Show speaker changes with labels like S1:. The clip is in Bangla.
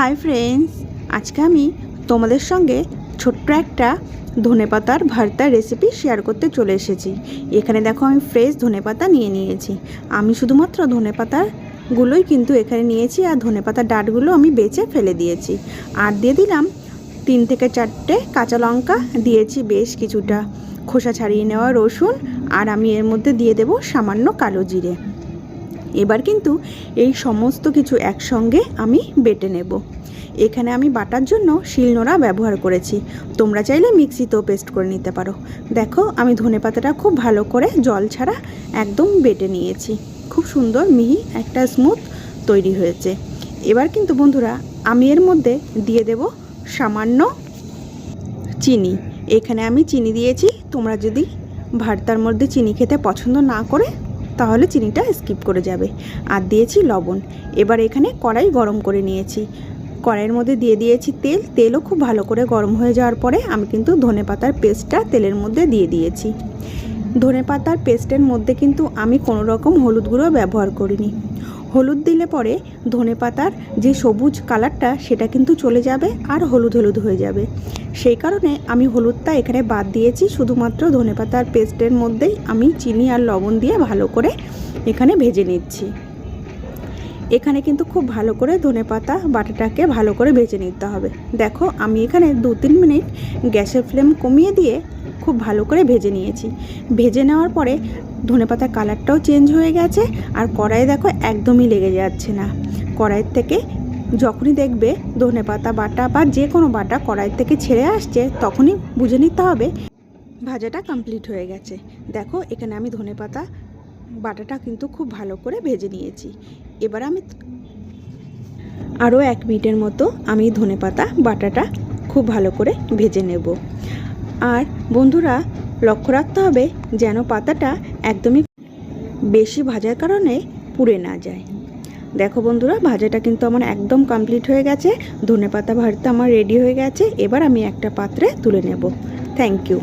S1: হাই ফ্রেন্ডস, আজকে আমি তোমাদের সঙ্গে ছোট্ট একটা ধনেপাতার ভর্তার রেসিপি শেয়ার করতে চলে এসেছি। এখানে দেখো আমি ফ্রেশ ধনেপাতা নিয়ে নিয়েছি। আমি শুধুমাত্র ধনেপাতার গুলোই কিন্তু এখানে নিয়েছি আর ধনেপাতার ডাঁটগুলো আমি বেছে ফেলে দিয়েছি। আর দিয়ে দিলাম তিন থেকে চারটে কাঁচা লঙ্কা, দিয়েছি বেশ কিছুটা খোসা ছাড়িয়ে নেওয়া রসুন, আর আমি এর মধ্যে দিয়ে দেব সামান্য কালো জিরে। এবার কিন্তু এই সমস্ত কিছু একসঙ্গে আমি বেটে নেব। এখানে আমি বাটার জন্য শিলনোড়া ব্যবহার করেছি। তোমরা চাইলে মিক্সিতেও পেস্ট করে নিতে পারো। দেখো, আমি ধনেপাতাটা খুব ভালো করে জল ছাড়া একদম বেটে নিয়েছি। খুব সুন্দর, মিহি একটা স্মুথ তৈরি হয়েছে। এবার কিন্তু বন্ধুরা, আমি এর মধ্যে দিয়ে দেব সামান্য চিনি। এখানে আমি চিনি দিয়েছি। তোমরা যদি ভর্তার মধ্যে চিনি খেতে পছন্দ না করে তাহলে চিনিটা স্কিপ করে যাবে। আর দিয়েছি লবণ। এবার এখানে কড়াই গরম করে নিয়েছি। কড়াইয়ের মধ্যে দিয়ে দিয়েছি তেল। তেলও খুব ভালো করে গরম হয়ে যাওয়ার পরে আমি কিন্তু ধনে পাতার পেস্টটা তেলের মধ্যে দিয়ে দিয়েছি। ধনে পাতার পেস্টের মধ্যে কিন্তু আমি কোনো রকম হলুদ গুঁড়ো ব্যবহার করিনি। হলুদ দিলে পরে ধনে পাতার যে সবুজ কালারটা, সেটা কিন্তু চলে যাবে আর হলুদ হলুদ হয়ে যাবে। সেই কারণে আমি হলুদটা এখানে বাদ দিয়েছি, শুধুমাত্র ধনে পাতার পেস্টের মধ্যেই আমি চিনি আর লবণ দিয়ে ভালো করে এখানে ভেজে নিচ্ছি। এখানে কিন্তু খুব ভালো করে ধনে পাতা বাটাটাকে ভালো করে ভেজে নিতে হবে। দেখো, আমি এখানে দু তিন মিনিট গ্যাসের ফ্লেম কমিয়ে দিয়ে খুব ভালো করে ভেজে নিয়েছি। ভেজে নেওয়ার পরে ধনেপাতার কালারটাও চেঞ্জ হয়ে গেছে আর কড়াইয়ে দেখো একদমই লেগে যাচ্ছে না। কড়াইয়ের থেকে যখনই দেখবে ধনেপাতা বাটা বা যে কোনো বাটা কড়াইয়ের থেকে ছেড়ে আসছে, তখনই বুঝে নিতে হবে। ভাজাটা কমপ্লিট হয়ে গেছে। দেখো এখানে আমি ধনেপাতা বাটাটা কিন্তু খুব ভালো করে ভেজে নিয়েছি। এবার আমি আরও এক মিনিটের মতো আমি ধনেপাতা বাটাটা খুব ভালো করে ভেজে নেব। আর বন্ধুরা, লক্ষ্য রাখতে হবে যেন পাতাটা একদমই বেশি ভাজার কারণে পুড়ে না যায়। দেখো বন্ধুরা, ভাজাটা কিন্তু আমার একদম কমপ্লিট হয়ে গেছে। ধনে পাতা ভাজতে আমার রেডি হয়ে গেছে। এবার আমি একটা পাত্রে তুলে নেব। Thank you